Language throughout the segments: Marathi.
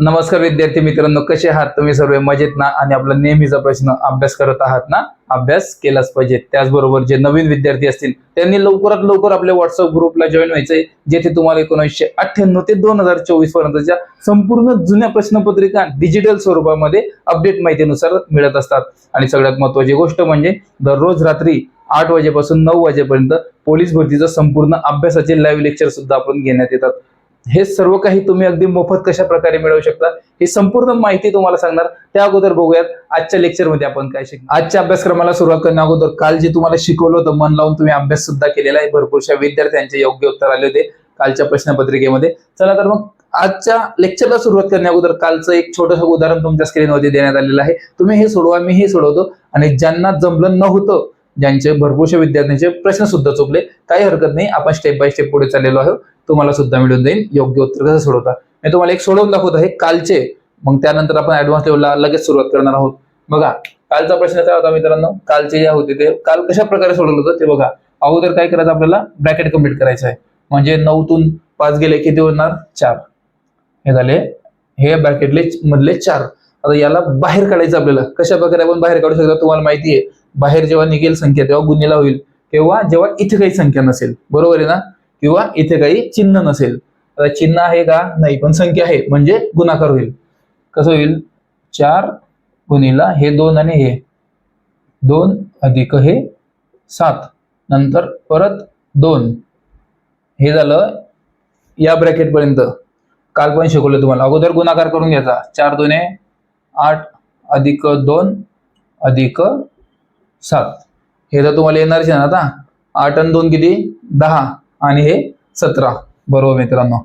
नमस्कार विद्यार्थी मित्रांनो कसे आहात तुम्ही सर्व? मजेत ना? आणि आपला नेहमीचा प्रश्न अभ्यास करत आहात ना? अभ्यास केलाच पाहिजे. त्याचबरोबर जे नवीन विद्यार्थी असतील त्यांनी लवकरात लवकर आपल्या व्हॉट्सअप ग्रुपला जॉईन व्हायचंय जेथे तुम्हाला एकोणीसशे अठ्ठ्याण्णव ते दोन हजार चोवीस पर्यंतच्या संपूर्ण जुन्या प्रश्नपत्रिका डिजिटल स्वरूपामध्ये अपडेट माहितीनुसार मिळत असतात. आणि सगळ्यात महत्वाची गोष्ट म्हणजे दररोज रात्री आठ वाजेपासून नऊ वाजेपर्यंत पोलीस भरतीचा संपूर्ण अभ्यासाचे लाईव्ह लेक्चर सुद्धा आपण घेण्यात येतात. हे सर्व काही तुम्ही अगदी मोफत कशा प्रकारे मिळवू शकता ही संपूर्ण माहिती तुम्हाला सांगणार. त्या अगोदर बघूयात आजच्या लेक्चरमध्ये आपण काय शिकणार. आजच्या अभ्यासक्रमाला सुरुवात करण्या अगोदर काल जे तुम्हाला शिकवलं होतं मन लावून तुम्ही अभ्यास सुद्धा केलेला आहे. भरपूरशा विद्यार्थ्यांचे योग्य उत्तर आले होते कालच्या प्रश्नपत्रिकेमध्ये. चला तर मग आजच्या लेक्चरला सुरुवात करण्या अगोदर कालचं एक छोटंसं उदाहरण तुमच्या स्क्रीनवरती देण्यात आलेलं आहे. तुम्ही हे सोडवा मी हे सोडवतो. आणि ज्यांना जमलं नव्हतं ज्यांचे भरपूरशा विद्यार्थ्यांचे प्रश्न सुद्धा चुकले काही हरकत नाही. आपण स्टेप बाय स्टेप पुढे चाललेलो आहोत. तुम्हाला सुद्धा मिळून जाईल. योग्य उत्तर कसं सोडवता. मी तुम्हाला एक सोडवून दाखवत आहे. कालचे मग त्यानंतर आपण ऍडव्हान्स लेवलला लगेच सुरुवात करणार आहोत. बघा कालचा प्रश्न काय होता मित्रांनो? कालचे जे होते ते काल कशा प्रकारे सोडवलं होतं ते बघा. अगोदर काय करायचं आपल्याला? ब्रॅकेट कंप्लीट करायचं आहे. म्हणजे नऊतून पाच गेले किती होणार? चार. हे झाले हे ब्रॅकेटले मधले चार. आता याला बाहेर काढायचं आपल्याला. कशा प्रकारे आपण बाहेर काढू शकतो तुम्हाला माहिती आहे बाहेर जेव्हा निघेल संख्या तेव्हा गुन्हेला होईल. तेव्हा जेव्हा इथे काही संख्या नसेल. बरोबर आहे ना? किंवा इथे काही चिन्ह नसेल. आता चिन्ह आहे का? नाही पण संख्या आहे. म्हणजे गुणाकार होईल. कसं होईल? चार गुणिला हे दोन आणि हे. दोन अधिक हे सात. नंतर परत दोन. हे झालं या ब्रॅकेट पर्यंत काल पण शिकवलं तुम्हाला. अगोदर गुणाकार करून घ्यायचा. चार दोने आठ अधिक दोन अधिक सात. हे तर तुम्हाला येणारच आहे ना आता. आठ आणि दोन किती? दहा. आणि हे सतरा. बरोबर मित्रांनो.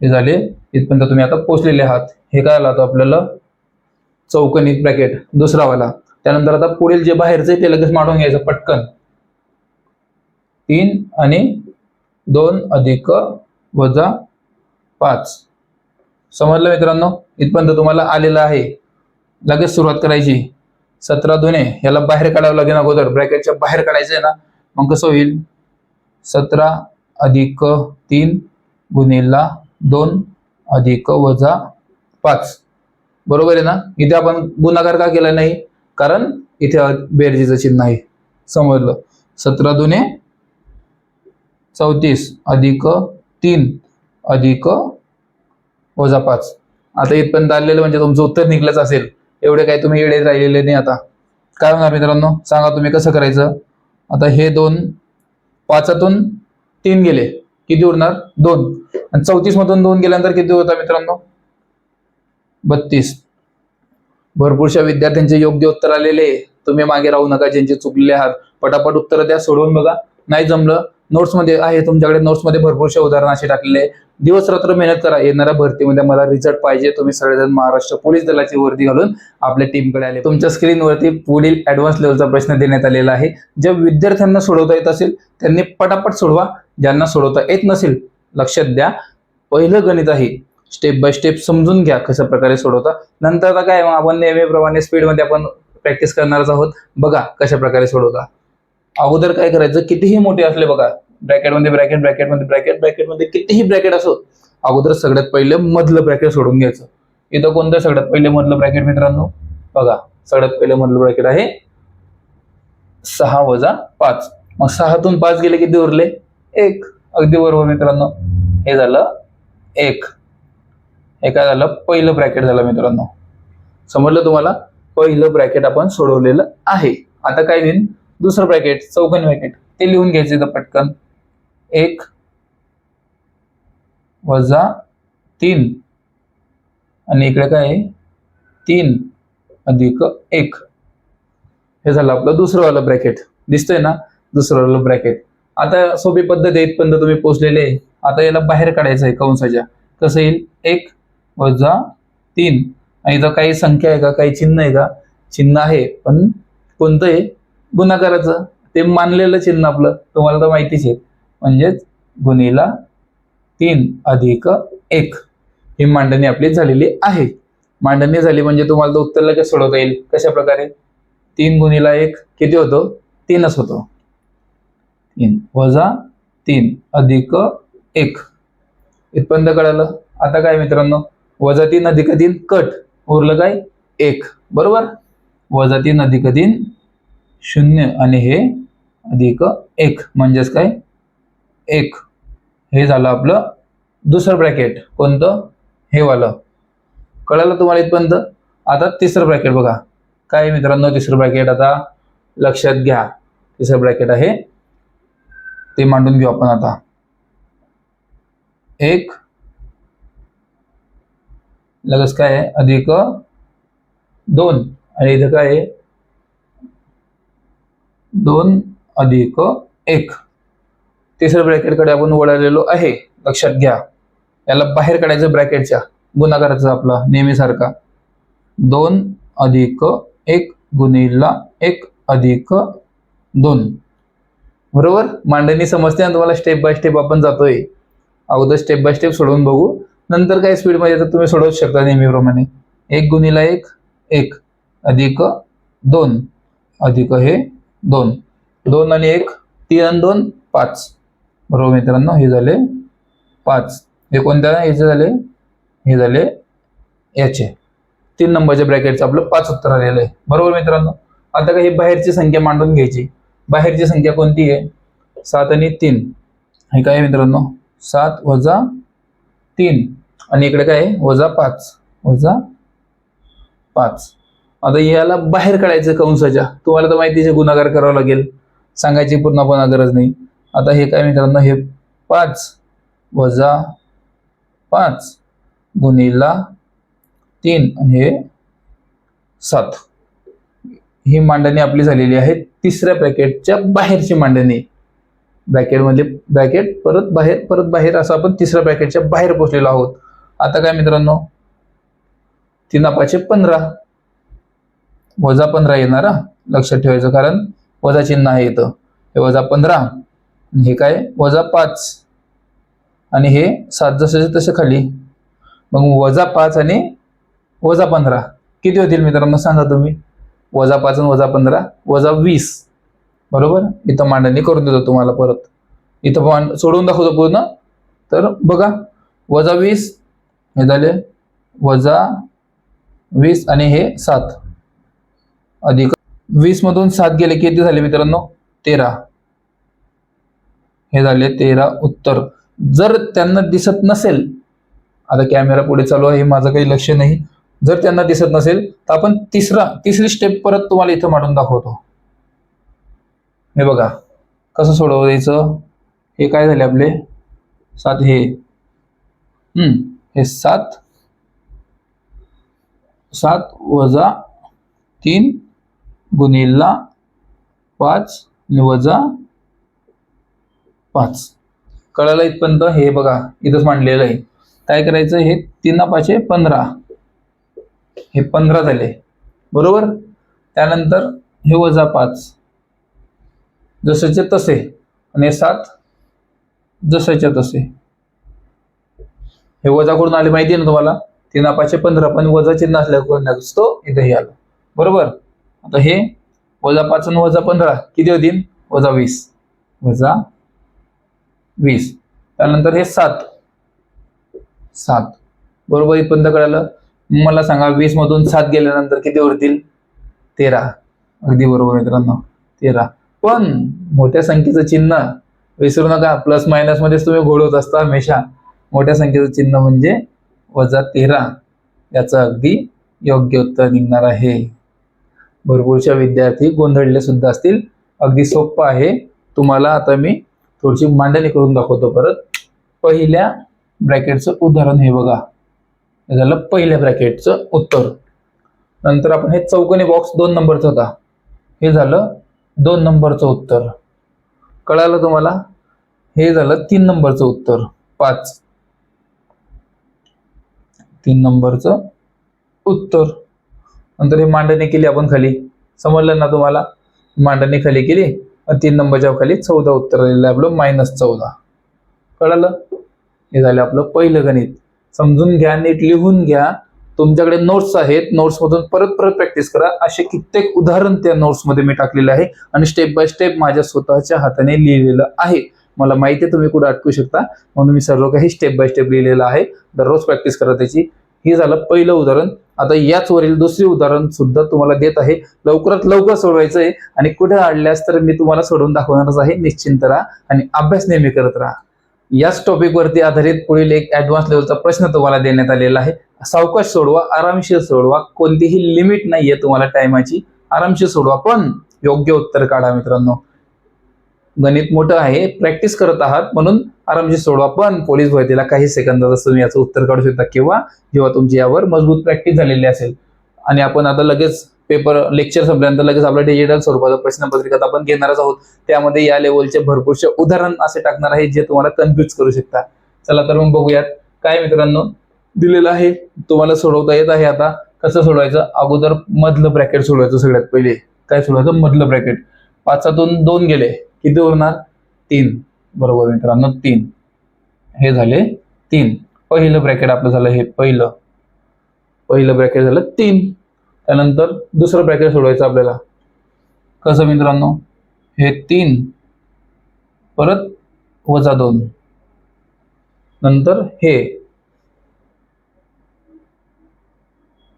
हे झाले. इथपर्यंत तुम्ही आता पोचलेले आहात. हे काय आलं आता आपल्याला? चौकणी ब्रॅकेट दुसरा वाला. त्यानंतर आता पुढील जे बाहेरचं आहे ते लगेच मांडून घ्यायचं. पटकन. तीन आणि दोन अधिक वजा पाच. समजलं मित्रांनो? इथपर्यंत तुम्हाला आलेलं आहे. लगेच सुरुवात करायची. सतरा दोने याला बाहेर काढावं लागेल अगोदर. ब्रॅकेटच्या बाहेर काढायचं आहे ना? मग कसं होईल? सतरा अधिक तीन गुणिला दोन अधिक वजा पाच. बरोबर आहे ना? इथे आपण गुणाकार का केला नाही? कारण इथे बेरजेचं चिन्ह आहे. समजलं? सतरा दुने चौतीस अधिक तीन अधिक वजा पाच. आता इथपर्यंत आलेलं म्हणजे तुमचं उत्तर निघलंच असेल. एवढे काही तुम्ही येडे राहिलेले नाही आता. काय होणार मित्रांनो? सांगा तुम्ही कसं करायचं? आता हे दोन पाचातून तीन गेले. किती उरणार? दोन. आणि चौतीस मधून दोन गेल्यानंतर किती होता मित्रांनो? बत्तीस. भरपूरशा विद्यार्थ्यांचे योग्य उत्तर आलेले आहे. तुम्ही मागे राहू नका ज्यांचे चुकलेले आहात. पटापट उत्तर द्या सोडवून बघा. नाही जमलं नोट्समध्ये आहे तुमच्याकडे नोट्समध्ये भरपूरशा उदाहरण असे टाकलेले दिवस रात्र मेहनत करा. येणाऱ्या भरतीमध्ये मला रिझल्ट पाहिजे. तुम्ही सगळेजण महाराष्ट्र पोलीस दलाची वर्दी घालून आपल्या टीमकडे आले. तुमच्या स्क्रीनवरती पुढील ऍडव्हान्स लेवलचा प्रश्न देण्यात आलेला आहे. ज्या विद्यार्थ्यांना सोडवता येत असेल त्यांनी पटापट सोडवा. ज्यांना सोडवता येत नसेल लक्षात द्या. पहिलं गणित आहे. स्टेप बाय स्टेप समजून घ्या कशा प्रकारे सोडवता. नंतर आता काय मग आपण नेहमीप्रमाणे स्पीडमध्ये आपण प्रॅक्टिस करणारच आहोत. बघा कशा प्रकारे सोडवता. अगोदर काय करायचं कितीही मोठे असले बघा. ब्रॅकेटमध्ये ब्रॅकेट ब्रॅकेटमध्ये ब्रॅकेट ब्रॅकेटमध्ये कितीही ब्रॅकेट असो अगोदर सगळ्यात पहिले मधलं ब्रॅकेट सोडून घ्यायचं. इथं कोणतं सगळ्यात पहिले मधलं ब्रॅकेट मित्रांनो? बघा सगळ्यात पहिले मधलं ब्रॅकेट आहे सहा वजा पाच. मग सहातून पाच गेले किती उरले? एक. अगदी बरोबर मित्रांनो. हे झालं एक. हे काय झालं? पहिलं ब्रॅकेट झालं मित्रांनो. समजलं तुम्हाला? पहिलं ब्रॅकेट आपण सोडवलेलं आहे. आता काय देईन दुसरं ब्रॅकेट चौकन ब्रॅकेट ते लिहून घ्यायचे इथं पटकन. एक वजा तीन. आणि इकडे काय आहे? तीन अधिक एक. हे झालं आपलं दुसरं वालं ब्रॅकेट दिसतंय ना? दुसरं वालं ब्रॅकेट आता सोपी पद्धत आहे इथपर्यंत तुम्ही पोचलेले आहे. आता याला बाहेर काढायचं आहे कंसाच्या. कसं येईल? एक वजा तीन. आणि इथं काही संख्या आहे का? काही चिन्ह आहे का? चिन्ह आहे पण कोणतं आहे? गुणाकाराचं. ते मानलेलं चिन्ह आपलं. तुम्हाला तर माहितीच आहे. म्हणजेच गुन्हेला तीन अधिक एक. ही मांडणी आपली झालेली आहे. मांडणी झाली म्हणजे तुम्हाला तर उत्तर लगेच सोडवता येईल. कशा प्रकारे तीन गुन्हेला एक किती होतो? तीनच होतो. तीन. वजा तीन अधिक एक. इथपर्यंत कळालं? आता काय मित्रांनो? वजा तीन अधिक तीन कट. उरलं काय? एक. बरोबर? वजा तीन अधिक तीन शून्य. आणि हे अधिक एक. म्हणजेच काय? एक. हे झालं आपलं दुसरं ब्रॅकेट कोणतं? हे वालं. कळालं तुम्हाला इथपर्यंत? आता तिसरं ब्रॅकेट बघा. काय मित्रांनो तिसरं ब्रॅकेट आता? लक्षात घ्या. तिसरं ब्रॅकेट आहे ते मांडून घेऊ आपण आता. एक. लगेच काय आहे? अधिक दोन. आणि इथं काय आहे? दोन अधिक एक. तिसऱ्या ब्रॅकेटकडे आपण वळलेलो आहे. लक्षात घ्या. याला बाहेर काढायचं ब्रॅकेटच्या. गुणाकाराचा आपला नेहमीसारखा. दोन अधिक एक गुणिला एक अधिक दोन. बरोबर? मांडणी समजते आणि तुम्हाला स्टेप बाय स्टेप आपण जातोय. अगोदर स्टेप बाय स्टेप सोडवून बघू. नंतर काय स्पीडमध्ये तर तुम्ही सोडवू शकता नेहमीप्रमाणे. एक गुणिला एक एक. अधिक दोन. अधिक हे दोन. दोन आणि एक तीन आणि दोन पाच. बरोबर मित्रांनो हे झाले पाच. हे कोणत्या? याचे झाले हे झाले याचे. तीन नंबरच्या ब्रॅकेटचं आपलं पाच उत्तर आलेलं आहे. बरोबर मित्रांनो? आता काही बाहेरची संख्या मांडून घ्यायची. बाहेरची संख्या कोणती आहे? सात आणि तीन. हे काय मित्रांनो? सात वजा तीन. आणि इकडे काय आहे? वजा पाच. वजा पाच. आता याला बाहेर काढायचं कंसाच्या. तुम्हाला तर माहितीचे गुणाकार करावा लागेल. सांगायची पूर्णपणा पुन्हा गरज नाही. आता हे काय मित्रांनो? हे पाच वजा पाच गुणिला तीन. आणि हे सात. ही मांडणी आपली झालेली आहे. तिसऱ्या ब्रॅकेटच्या बाहेरची मांडणी. ब्रॅकेटमधले ब्रॅकेट परत बाहेर परत बाहेर असं आपण तिसऱ्या ब्रॅकेटच्या बाहेर पोचलेलो आहोत. आता काय मित्रांनो? तीन पाचशे पंधरा. वजा पंधरा येणार हा. लक्षात ठेवायचं कारण वजा चिन्ह आहे इथं. हे वजा पंधरा. हे काय? वजा पाच. आणि हे सात जसे तसे खाली. मग वजा पाच आणि वजा पंधरा. किती होतील मित्रांनो? सांगा तुम्ही. वजा पाच वजा पंधरा वजा वीस. बरोबर? इथं मांडणी करून देतो तुम्हाला परत. इथं मांड सोडून दाखवतो पूर्ण. तर बघा वजा वीस हे झाले वजा वीस आणि हे सात. अधिक वीस मधून सात गेले किती झाले मित्रांनो? तेरा. हे झाले तेरा उत्तर. जर त्यांना दिसत नसेल आता कॅमेरा पुढे चालू आहे हे माझं काही लक्ष नाही. जर त्यांना दिसत नसेल तर आपण तिसरा तिसरी स्टेप परत तुम्हाला इथं मांडून दाखवतो. हे बघा कसं सोडवायचं? हे काय झाले आपले? सात हे. हे सात. सात वजा तीन गुणिला पाच वजा पाच. कळालं इथपर्यंत? हे बघा इथंच मांडलेलं आहे. काय करायचं? हे तीन पाचशे पंधरा. हे पंधरा झाले. बरोबर? त्यानंतर हे वजा पाच. जसेचे तसे. आणि हे सात जसेच्या तसे. हे वजा करून आले माहिती आहे ना तुम्हाला? तीन पाचशे पंधरा. पण वजा चिन्ह असल्या असतो इथे आलं. बरोबर? आता हे वजा पाच आणि वजा पंधरा. किती होतील? वजा वीस. वजा वीस. त्यानंतर हे सात. सात. बरोबर इथपर्यंत कळालं? मला सांगा वीस मधून सात गेल्यानंतर किती उरतील? तेरा. अगदी बरोबर मित्रांनो तेरा. पण मोठ्या संख्येचं चिन्ह विसरू नका प्लस मायनस मध्येच तुम्ही होत असता हमेशा मोठ्या संख्येचं चिन्ह म्हणजे वजा तेरा. याचं अगदी योग्य उत्तर निघणार आहे. भरपूरशा विद्यार्थी गोंधळले सुद्धा असतील. अगदी सोपं आहे. तुम्हाला आता मी थोडीशी मांडणी करून दाखवतो परत. पहिल्या ब्रॅकेटचं उदाहरण हे बघा. हे झालं पहिल्या ब्रॅकेटचं उत्तर. नंतर आपण हे चौकोनी बॉक्स दोन नंबरचा होता. हे झालं दोन नंबरचं उत्तर. कळालं तुम्हाला? हे झालं तीन नंबरचं उत्तर. पाच. तीन नंबरचं उत्तर. नंतर हे मांडणी केली आपण खाली. समजलं ना तुम्हाला? मांडणी खाली केली आणि तीन नंबरच्या खाली चौदा उत्तर आलेलं आपलं मायनस चौदा. कळालं? हे झालं आपलं पहिलं गणित. समजून घ्या नीट लिहून घ्या. तुमच्याकडे नोट्स आहेत नोट्समधून परत परत प्रॅक्टिस करा. असे कित्येक उदाहरण त्या नोट्समध्ये मी टाकलेलं आहे आणि स्टेप बाय स्टेप माझ्या स्वतःच्या हाताने लिहिलेलं आहे. मला माहिती आहे तुम्ही कुठे अटकू शकता म्हणून मी सर्व काही स्टेप बाय स्टेप लिहिलेलं आहे. दररोज प्रॅक्टिस करा त्याची. हे झालं पहिलं उदाहरण. आता याच वरील दुसरे उदाहरण सुद्धा तुम्हाला देत आहे. लवकरात लवकर सोडवायचं आहे आणि कुठे अडल्यास तर मी तुम्हाला सोडवून दाखवणारच आहे. निश्चिंत राहा आणि अभ्यास नेहमी करत राहा. याच टॉपिकवरती आधारित पुढील एक ऍडव्हान्स लेवलचा प्रश्न तुम्हाला देण्यात आलेला आहे. सावकाश सोडवा आरामशीर सोडवा कोणतीही लिमिट नाहीये तुम्हाला टायमाची. आरामशीर सोडवा पण योग्य उत्तर काढा मित्रांनो. गणित मोठं आहे प्रॅक्टिस करत आहात म्हणून आरामशीर सोडवा पण पोलीस भरतीला काही सेकंदात तुम्ही याचं उत्तर काढू शकता किंवा जेव्हा तुमची यावर मजबूत प्रॅक्टिस झालेली असेल. आणि आपण आता लगेच पेपर लेक्चर संपल्यानंतर लगेच आपल्या डिजिटल स्वरूपाचा प्रश्नपत्रिका आपण घेणारच आहोत. त्यामध्ये या लेवलचे भरपूरसे उदाहरण असे टाकणार आहे जे तुम्हाला कन्फ्युज करू शकता. चला तर मग बघूयात. काय मित्रांनो दिलेलं आहे. तुम्हाला सोडवता येत आहे आता. कसं सोडवायचं? अगोदर मधलं ब्रॅकेट सोडवायचं सगळ्यात पहिले. काय सोडवायचं? मधलं ब्रॅकेट पाचातून दोन गेले. किती उरणार? तीन. बरोबर मित्रांनो तीन. हे झाले तीन. पहिलं ब्रॅकेट आपलं झालं हे पहिलं. पहिलं ब्रॅकेट झालं तीन. त्यानंतर दुसरं ब्रॅकेट सोडवायचं आपल्याला. कसं मित्रांनो? हे तीन परत वजा दोन. नंतर हे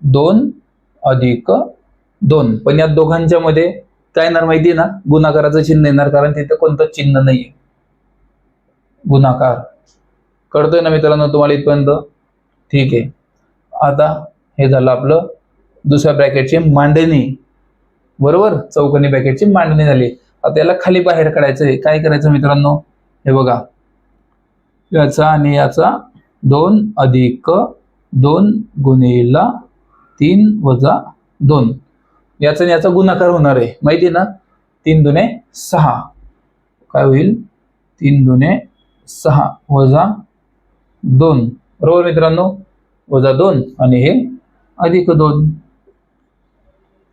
दोन अधिक दोन. पण या दोघांच्या मध्ये काय येणार माहिती ना? गुणाकाराचं चिन्ह येणार कारण तिथे कोणतं चिन्ह नाहीये. गुणाकार. कळतोय ना मित्रांनो तुम्हाला इथपर्यंत? ठीक आहे. आता हे झालं आपलं दुसऱ्या ब्रॅकेटची मांडणी. बरोबर? चौकोनी ब्रॅकेटची मांडणी झाली. आता याला खाली बाहेर काढायचं आहे. काय करायचं मित्रांनो? हे बघा. याचा आणि याचा दोन अधिक दोन गुणिला तीन वजा दोन. याचा आणि याचा गुणाकार होणार आहे. माहिती आहे ना? तीन दुने सहा. काय होईल? तीन दुने सहा वजा दोन. बरोबर मित्रांनो? वजा दोन आणि हे अधिक दोन.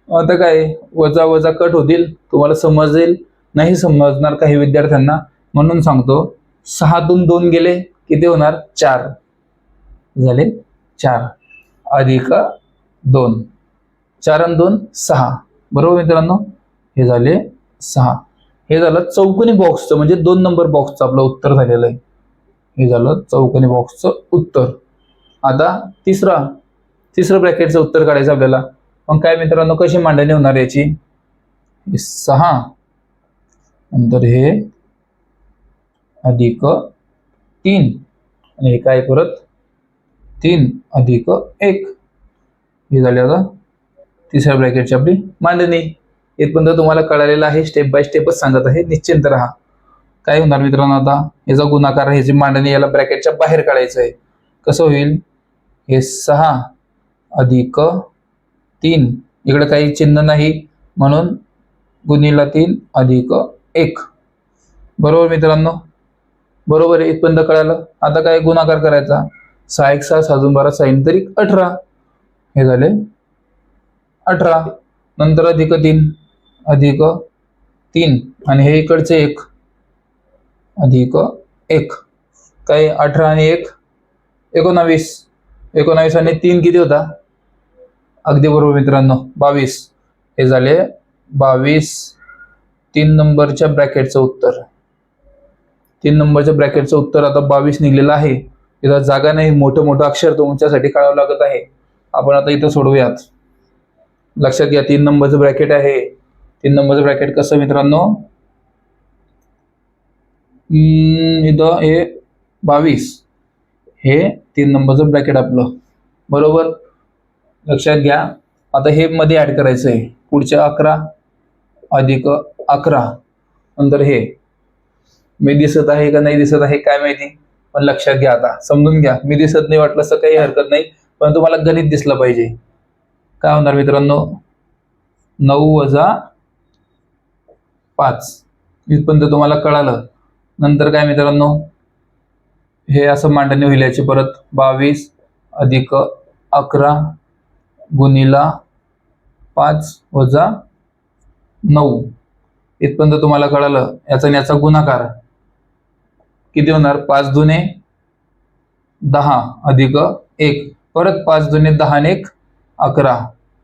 आता काय वजा वजा कट होतील तुम्हाला समजेल नाही समजणार काही विद्यार्थ्यांना म्हणून सांगतो सहातून दोन गेले किती होणार? चार. झाले? चार. अधिक दोन. चार आणि दोन सहा. बरोबर मित्रांनो? हे झाले सहा. हे झालं चौकोनी बॉक्सचं म्हणजे दोन नंबर बॉक्सचं आपलं उत्तर झालेलं आहे. हे झालं चौकोनी बॉक्सचं उत्तर. आता तिसरा तिसरं ब्रॅकेटचं उत्तर काढायचं आपल्याला. मग काय मित्रांनो कशी मांडणी होणार याची? सहा. नंतर हे अधिक तीन. आणि हे काय परत? तीन अधिक एक. हे झाले आता तिसऱ्या ब्रॅकेटची आपली मांडणी. इथपर्यंत तुम्हाला कळालेलं आहे स्टेप बाय स्टेपच सांगत आहे. निश्चिंत राहा. काय होणार मित्रांनो आता? याचा गुणाकार ह्याची मांडणी याला ब्रॅकेटच्या बाहेर काढायचं आहे. कसं होईल? हे सहा अधिक तीन. इकडे काही चिन्ह नाही. म्हणून गुन्हेला तीन अधिक एक. बरोबर मित्रांनो? बरोबर आहे. इथपर्यंत कळालं? आता काय गुणाकार करायचा? सहा एक सहा साजून बारा साईन तरी अठरा. हे झाले अठरा. नंतर अधिक तीन अधिक तीन. आणि हे इकडचे एक. अधिक एक. काय? अठरा आणि एक. एकोणावीस. एकोणावीस आणि तीन किती होता? अगदी बरोबर मित्रांनो बावीस. हे झाले बावीस. तीन नंबरच्या ब्रॅकेटचं उत्तर. तीन नंबरच्या ब्रॅकेटचं उत्तर आता बावीस निघलेलं आहे. इथं जागा नाही मोठं मोठं अक्षर तुमच्यासाठी काढावं लागत आहे. आपण आता इथं सोडवूयात. लक्षात घ्या तीन नंबरचं ब्रॅकेट आहे. तीन नंबरचं ब्रॅकेट कसं मित्रांनो? इथं हे बावीस. हे तीन नंबरचं ब्रॅकेट आपलं. बरोबर? लक्षात घ्या. आता हे मध्ये ऍड करायचं आहे पुढच्या अकरा अधिक अकरा नंतर हे. मी दिसत आहे का नाही दिसत आहे काय माहिती? पण लक्षात घ्या आता. समजून घ्या. मी दिसत नाही वाटलं असं काही हरकत नाही पण तुम्हाला गणित दिसलं पाहिजे. काय होणार मित्रांनो? नऊ वजा पाच. इथपर्यंत तुम्हाला कळालं. नंतर काय मित्रांनो? हे असं मांडणी होईल याची परत. बावीस अधिक अकरा गुणिला पाच वजा नऊ. इथपर्यंत तुम्हाला कळालं. याचा याचा गुणाकार किती होणार? पाच दुने दहा अधिक एक. परत पाच दुने दहा एक अकरा.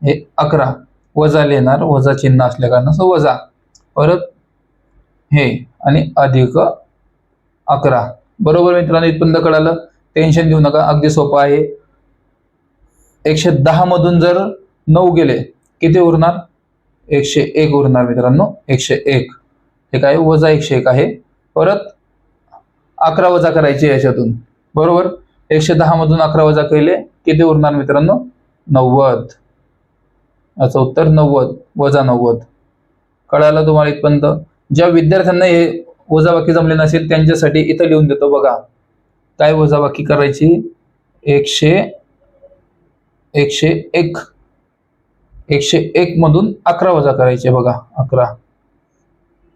हे अकरा. वजा लिहिणार वजा चिन्ह असल्या कारणाचं वजा. परत हे आणि अधिक अकरा. बरोबर मित्रांनो इथपर्यंत कळालं. टेन्शन घेऊ नका. अगदी सोपं आहे. एकशे दहा मधून जर नऊ गेले किती उरणार? एकशे एक उरणार मित्रांनो एकशे एक. हे काय? वजा एकशे एक आहे. परत अकरा वजा करायचे याच्यातून. बरोबर? एकशे दहा मधून अकरा वजा केले किती उरणार मित्रांनो? नव्वद. याचं उत्तर नव्वद वजा नव्वद. कळालं तुम्हाला इथपर्यंत? ज्या विद्यार्थ्यांना हे वजाबाकी जमले नसेल त्यांच्यासाठी इथं लिहून देतो बघा. काय वजाबाकी करायची? एकशे एकशे एक. एकशे एक मधून अकरा वजा करायचे बघा अकरा.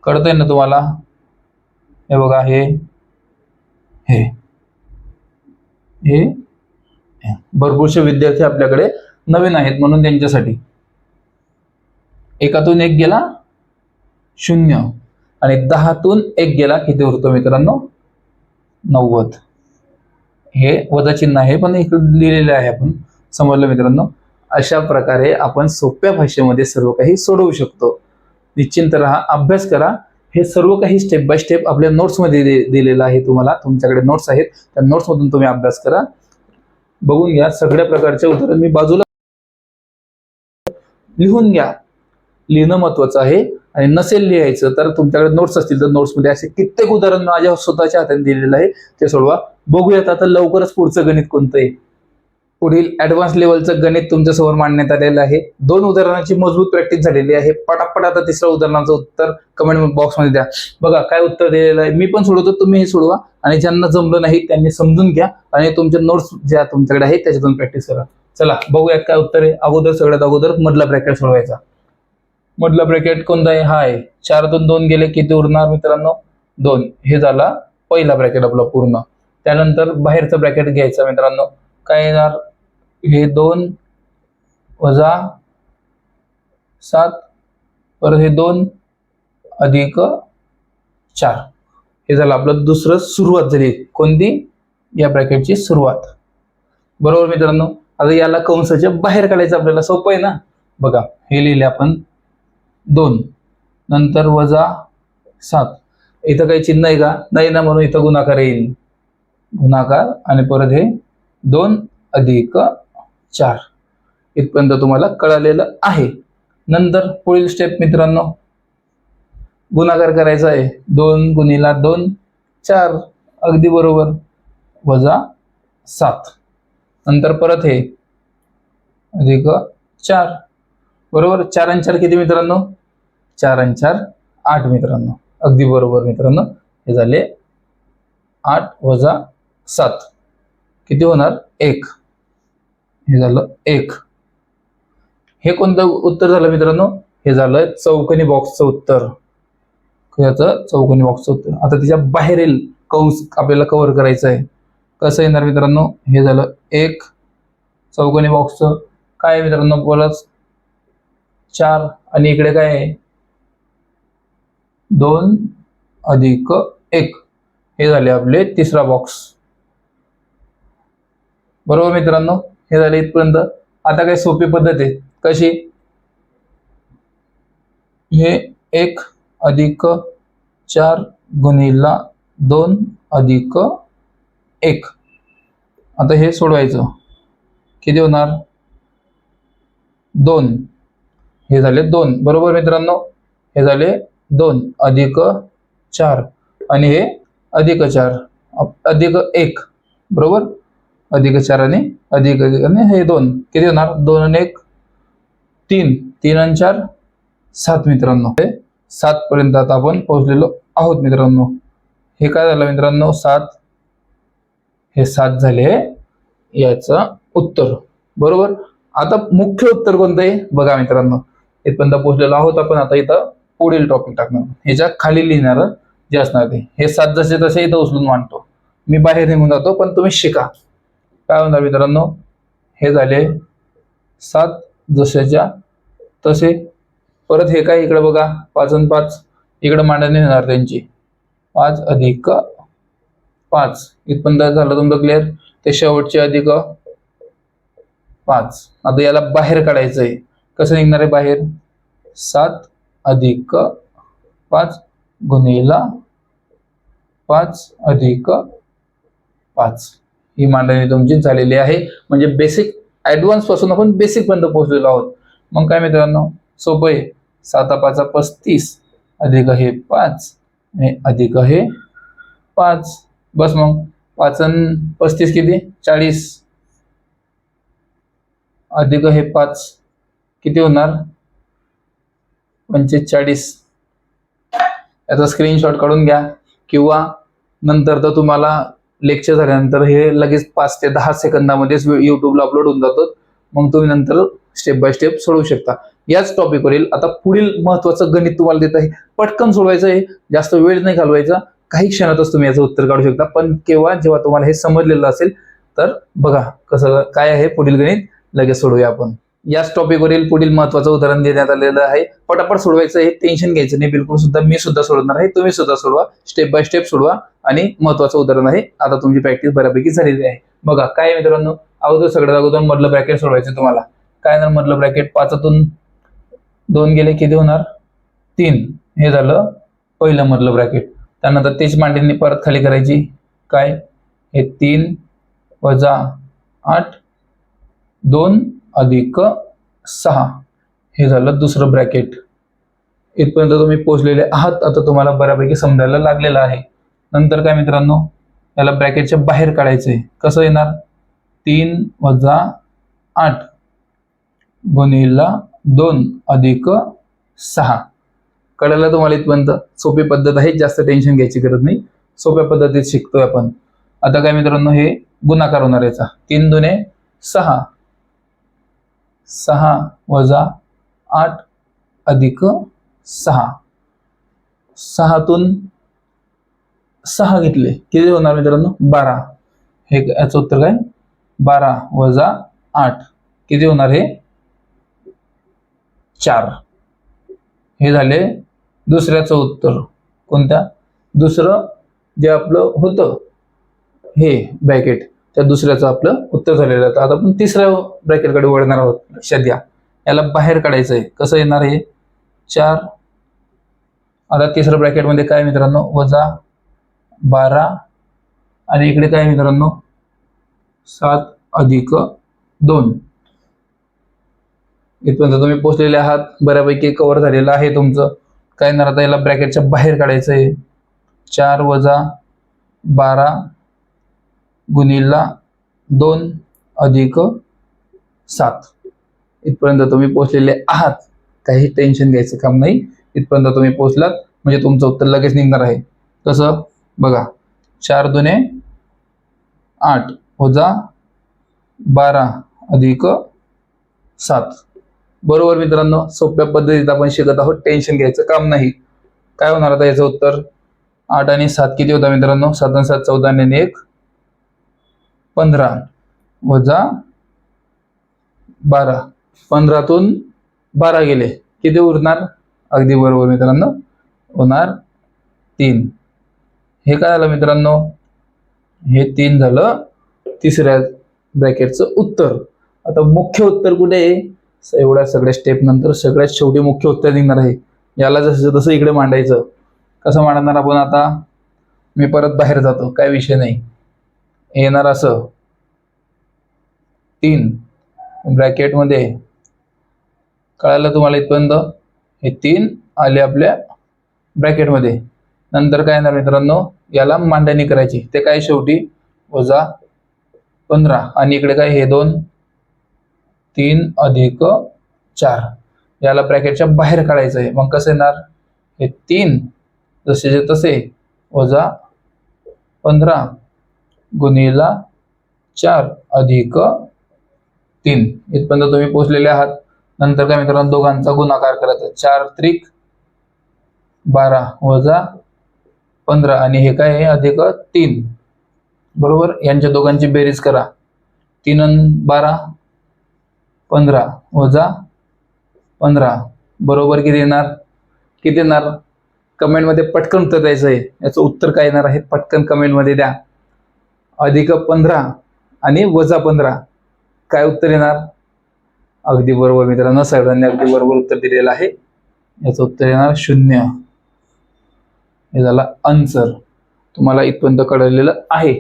कळतंय ना तुम्हाला? हे बघा हे हे. हे भरपूरसे विद्यार्थी आपल्याकडे नवीन आहेत म्हणून त्यांच्यासाठी. एकातून एक गेला शून्य. आणि दहातून एक गेला किती उरतो मित्रांनो? नव्वद. हे वजा चिन्ह आहे पण इकडे लिहिलेले आहे आपण. समजलं मित्रांनो? अशा प्रकारे आपण सोप्या भाषेमध्ये सर्व काही सोडवू शकतो. निश्चिंत राहा अभ्यास करा. हे सर्व काही स्टेप बाय स्टेप आपल्या नोट्समध्ये दिलेलं आहे तुम्हाला. तुमच्याकडे नोट्स आहेत. त्या नोट्समधून तुम्ही अभ्यास करा. बघून घ्या. सगळ्या प्रकारचे उदाहरण मी बाजूला लिहून घ्या. लिहिणं महत्वाचं आहे. आणि नसेल लिहायचं तर तुमच्याकडे नोट्स असतील तर नोट्समध्ये असे कित्येक उदाहरण माझ्या स्वतःच्या हाताने दिलेलं आहे. ते सोडवा. बघूयात आता लवकरच पुढचं गणित कोणतं आहे. पुढील ऍडव्हान्स लेवलचं गणित तुमच्यासमोर मांडण्यात आलेलं आहे. दोन उदाहरणांची मजबूत प्रॅक्टिस झालेली आहे. पटापट आता तिसऱ्या उदाहरणाचं उत्तर कमेंट बॉक्समध्ये द्या. बघा काय उत्तर दिलेलं आहे? मी पण सोडवतो तुम्ही हे सोडवा. आणि ज्यांना जमलं नाही त्यांनी समजून घ्या. आणि तुमच्या नोट्स ज्या तुमच्याकडे आहेत त्याच्यातून प्रॅक्टिस करा. चला बघूयात काय उत्तर आहे. अगोदर सगळ्यात अगोदर मधला ब्रॅकेट सोडवायचा. मधला ब्रॅकेट कोणता आहे? हा आहे. चारातून दोन गेले किती उरणार मित्रांनो? दोन. हे झाला पहिला ब्रॅकेट आपला पूर्ण. त्यानंतर बाहेरचं ब्रॅकेट घ्यायचा मित्रांनो. काय येणार? हे दोन वजा सात परत हे दोन अधिक चार. हे झालं आपलं दुसरं सुरुवात झाली. कोणती? या ब्रॅकेटची सुरुवात. बरोबर मित्रांनो? आता याला कंसाच्या बाहेर काढायचं आपल्याला सोपं आहे ना? बघा हे लिहिले आपण दोन. नंतर वजा सात. इथं काही चिन्ह आहे का? नाही ना म्हणून इथं गुणाकार येईल. गुणाकार आणि परत हे दोन अधिक चार. इथपर्यंत तुम्हाला कळालेलं आहे. नंतर पुढील स्टेप मित्रांनो. गुणाकार करायचा आहे. दोन गुणीला दोन चार. अगदी बरोबर. वजा सात. नंतर परत हे. अधिक चार. बरोबर? चार आणि चार किती मित्रांनो? चार आणि चार आठ मित्रांनो. अगदी बरोबर मित्रांनो. हे झाले आठ वजा सात. किती होणार? एक. हे झालं एक. हे कोणतं उत्तर झालं मित्रांनो? हे झालं चौकणी बॉक्सचं उत्तर. याचं चौकणी बॉक्सचं उत्तर. आता त्याच्या बाहेरील कौस आपल्याला कव्हर करायचं आहे कसं येणार मित्रांनो? हे झालं एक. चौकोनी बॉक्सचं काय मित्रांनो प्लस चार. आणि इकडे काय आहे? दोन अधिक एक. हे झाले आपले तिसरा बॉक्स बरोबर मित्रांनो? हे झाले इथपर्यंत. आता काही सोपी पद्धत आहे. कशी? हे एक अधिक चार गुणिला दोन अधिक एक. आता हे सोडवायचं. किती होणार? दोन. हे झाले दोन. बरोबर मित्रांनो? हे झाले दोन. अधिक चार. आणि हे अधिक चार. अधिक एक. बरोबर? अधिक चार आणि अधिक अधिक आणि हे दोन. किती होणार? दोन आणि एक. तीन. तीन आणि चार. सात मित्रांनो. हे सात पर्यंत आता आपण पोहोचलेलो आहोत मित्रांनो. हे काय झालं मित्रांनो? सात. हे सात झाले. याचं उत्तर. बरोबर? आता मुख्य उत्तर कोणतं आहे? बघा मित्रांनो. इथपर्यंत पोहोचलेलो आहोत आपण. आता इथं पुढील टॉपिक टाकणार. ह्याच्या खाली लिहिणार जे असणार ते. हे सात जसे तसे इथं उचलून मांडतो. मी बाहेर निघून जातो पण तुम्ही शिका. काय होणार मित्रांनो? हे झाले सात जशाच्या. तसे परत हे काय इकडे बघा पाच आणि पाच. इकडे मांडणी होणार त्यांची. पाच अधिक पाच. इथपर्यंत झालं तुमचं क्लिअर ते शेवटचे अधिक पाच. आता याला बाहेर काढायचं आहे कसं निघणार आहे बाहेर? सात अधिक पाच गुन्हेला पाच अधिक पाच. ही मांडणी तुमची झालेली आहे. म्हणजे बेसिक ऍडव्हान्सपासून आपण बेसिक पर्यंत पोहोचलेलो आहोत. मग काय मित्रांनो? सोपं आहे. साता पाचा पस्तीस अधिक हे पाच आणि अधिक हे पाच. बस मग. पाच अन पस्तीस किती? चाळीस. अधिक हे पाच. किती होणार? पंचेचाळीस. याचा स्क्रीनशॉट काढून घ्या किंवा नंतर तर तुम्हाला लेक्चर झाल्यानंतर हे लगेच पाच ते दहा सेकंदामध्येच युट्यूबला अपलोड होऊन जातं. मग तुम्ही नंतर स्टेप बाय स्टेप सोडवू शकता. याच टॉपिकवरील आता पुढील महत्वाचं गणित तुम्हाला देत आहे. पटकन सोडवायचं आहे. जास्त वेळ नाही घालवायचा. काही क्षणातच तुम्ही याचं उत्तर काढू शकता. पण केव्हा जेव्हा तुम्हाला हे समजलेलं असेल तर बघा कसं काय आहे पुढील गणित. लगेच सोडूया आपण. याच टॉपिकवरील पुढील महत्वाचं उदाहरण देण्यात आलेलं आहे. पटापट सोडवायचं हे टेन्शन घ्यायचं नाही. बिलकुल सुद्धा मी सुद्धा सोडवणार आहे. तुम्ही सुद्धा सोडवा. स्टेप बाय स्टेप सोडवा. आणि महत्वाचं उदाहरण आहे. आता तुमची प्रॅक्टिस बऱ्यापैकी झालेली आहे. बघा काय मित्रांनो? अगोदर सगळ्यात अगोदर मधलं ब्रॅकेट सोडवायचं तुम्हाला. काय होणार? मधलं ब्रॅकेट पाचातून दोन गेले किती होणार? तीन. हे झालं पहिलं मधलं ब्रॅकेट त्यानंतर तेच मांडींनी परत खाली करायची. काय? हे तीन वजा आठ. दोन. अधिक सहा. हे झालं दुसरं ब्रॅकेट. इथपर्यंत तुम्ही पोचलेले आहात. आता तुम्हाला बऱ्यापैकी समजायला लागलेलं आहे. नंतर काय मित्रांनो? याला ब्रॅकेटच्या बाहेर काढायचं आहे कसं येणार? तीन वजा आठ गुणिला दोन अधिक सहा. कळायला तुम्हाला इथपर्यंत? सोपी पद्धत आहे. जास्त टेन्शन घ्यायची गरज नाही. सोप्या पद्धतीत शिकतोय आपण. आता काय मित्रांनो? हे गुणाकार होणार याचा. तीन दुने सहा. सहा वजा आठ अधिक सहा. सहातून सहा घेतले. किती होणार मित्रांनो? बारा. हे याचं उत्तर काय? बारा वजा आठ. किती होणार हे? चार. हे झाले दुसऱ्याचं उत्तर. कोणत्या? दुसरं जे आपलं होतं. हे ब्रॅकेट. त्या दुसऱ्याचं आपलं उत्तर झालेलं आहे. तर आता आपण तिसऱ्या ब्रॅकेटकडे वळणार आहोत. लक्षात घ्या. याला बाहेर काढायचं आहे. कसं येणार आहे? चार. आता तिसऱ्या ब्रॅकेटमध्ये काय मित्रांनो? वजा बारा. आणि इकडे काय मित्रांनो? सात अधिक दोन. इथपर्यंत तुम्ही पोचलेले आहात. बऱ्यापैकी कव्हर झालेलं आहे तुमचं. काय येणार? आता याला ब्रॅकेटच्या बाहेर काढायचं आहे. चार वजा बारा. गुणिला दोन अधिक सात. इथपर्यंत तुम्ही पोचलेले आहात. काही टेन्शन घ्यायचं काम नाही. इथपर्यंत तुम्ही पोहोचलात. म्हणजे तुमचं उत्तर लगेच निघणार आहे. कसं बघा. चार दुने आठ वजा बारा अधिक सात. बरोबर मित्रांनो सोप्या पद्धतीत आपण शिकत आहोत. टेन्शन घ्यायचं काम नाही. काय होणार आता याचं उत्तर? आठ आणि सात किती होता मित्रांनो? सात आणि सात चौदा आणि एक. पंधरा वजा बारा. पंधरातून बारा गेले. किती उरणार? अगदी बरोबर मित्रांनो. होणार तीन. हे काय झालं मित्रांनो? हे तीन झालं तिसऱ्या ब्रॅकेटचं उत्तर. आता मुख्य उत्तर कुठे आहे? एवढ्या सगळ्या स्टेप नंतर सगळ्यात शेवटी मुख्य उत्तर निघणार आहे. याला जसं तसं इकडे मांडायचं कसं मांडणार आपण आता? मी परत बाहेर जातो. काय विषय नाही. येणार असं. तीन. ब्रॅकेटमध्ये कळालं तुम्हाला इथपर्यंत? हे तीन आले आपल्या ब्रॅकेटमध्ये नंतर काय येणार मित्रांनो? याला मांडणी करायची. ते काय शेवटी? वजा पंधरा. आणि इकडे काय? हे दोन. तीन अधिक चार. याला ब्रॅकेटच्या बाहेर काढायचं आहे. मग कसं येणार? हे तीन. जसेचे तसे. वजा पंधरा. गुणिला चार अधिक तीन. इथपर्यंत तुम्ही पोचलेले आहात. नंतर काय मित्रांनो दोघांचा गुणाकार करायचा चार त्रिक बारा वजा पंधरा. आणि हे काय आहे? अधिक तीन. बरोबर? यांच्या दोघांची बेरीज करा. तीन बारा पंधरा वजा पंधरा. बरोबर किती येणार? किती येणार? कमेंटमध्ये पटकन उत्तर द्यायचं आहे. याचं उत्तर काय येणार आहे? पटकन कमेंटमध्ये द्या. अधिक पंधरा आणि वजा पंधरा. काय उत्तर येणार? अगदी बरोबर मित्रांनो साहेबांनी अगदी बरोबर उत्तर दिलेलं आहे. याचं उत्तर येणार शून्य. हे झाला अन्सर तुम्हाला इथपर्यंत कळलेलं आहे.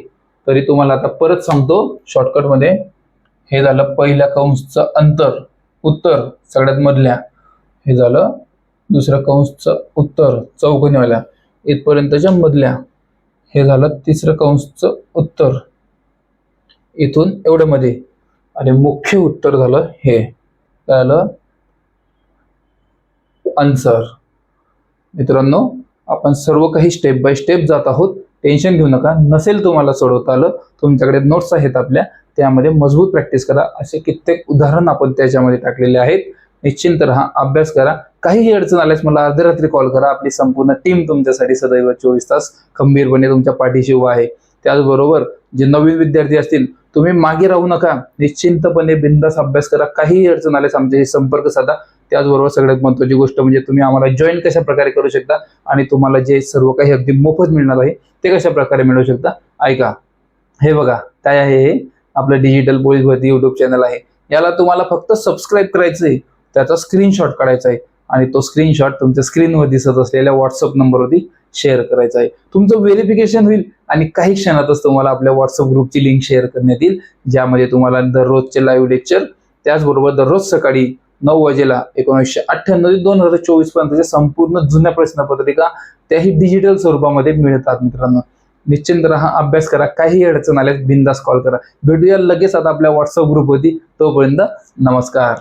तरी तुम्हाला आता परत सांगतो शॉर्टकटमध्ये हे झालं पहिल्या कंसचं अंतर. उत्तर सगळ्यात मधल्या. हे झालं दुसऱ्या कंसचं उत्तर चौकोनीवाल्या इथपर्यंतच्या मधल्या. हे झालं तिसरं कंसचं उत्तर. इथून एवढं मध्ये आणि मुख्य उत्तर झालं हे. काय आलं? आन्सर मित्रांनो आपण सर्व काही स्टेप बाय स्टेप जात आहोत. टेन्शन घेऊ नका. नसेल तुम्हाला सोडवता आलं तुमच्याकडे नोट्स आहेत आपल्या. त्यामध्ये मजबूत प्रॅक्टिस करा. असे कित्येक उदाहरण आपण त्याच्यामध्ये टाकलेले आहेत. निश्चिंत राहा अभ्यास करा. काहीही अडचण आल्यास मला अर्ध्या रात्री कॉल करा. आपली संपूर्ण टीम तुमच्यासाठी सदैव चोवीस तास खंबीरपणे तुमच्या पाठीशी उभा आहे. त्याचबरोबर जे नवीन विद्यार्थी असतील तुम्ही मागे राहू नका. निश्चिंतपणे बिंदास अभ्यास करा. काहीही अडचण आल्यास आमच्याशी संपर्क साधा. त्याचबरोबर सगळ्यात महत्वाची गोष्ट म्हणजे तुम्ही आम्हाला जॉईन कशा प्रकारे करू शकता आणि तुम्हाला जे सर्व काही अगदी मोफत मिळणार आहे ते कशा प्रकारे मिळवू शकता ऐका. हे बघा काय आहे हे? आपलं डिजिटल पोलीस भरती युट्यूब चॅनल आहे. याला तुम्हाला फक्त सबस्क्राईब करायचं आहे त्याचा स्क्रीनशॉट काढायचा आहे. आणि तो स्क्रीनशॉट तुमच्या स्क्रीनवर दिसत असलेल्या व्हॉट्सअप नंबरवरती शेअर करायचा आहे. तुमचं व्हेरिफिकेशन होईल आणि काही क्षणातच तुम्हाला आपल्या व्हॉट्सअप ग्रुपची लिंक शेअर करण्यात येईल ज्यामध्ये तुम्हाला दररोजचे लाईव्ह लेक्चर त्याचबरोबर दररोज सकाळी नऊ वाजेला एकोणीसशे अठ्ठ्याण्णव ते दोन हजार चोवीस पर्यंतच्या संपूर्ण जुन्या प्रश्नपत्रिका त्याही डिजिटल स्वरूपामध्ये मिळतात मित्रांनो. निश्चिंत राहा अभ्यास करा काही अडचण आल्यास बिंदास कॉल करा. भेटूया लगेच आता आपल्या व्हॉट्सअप ग्रुपवरती तोपर्यंत नमस्कार.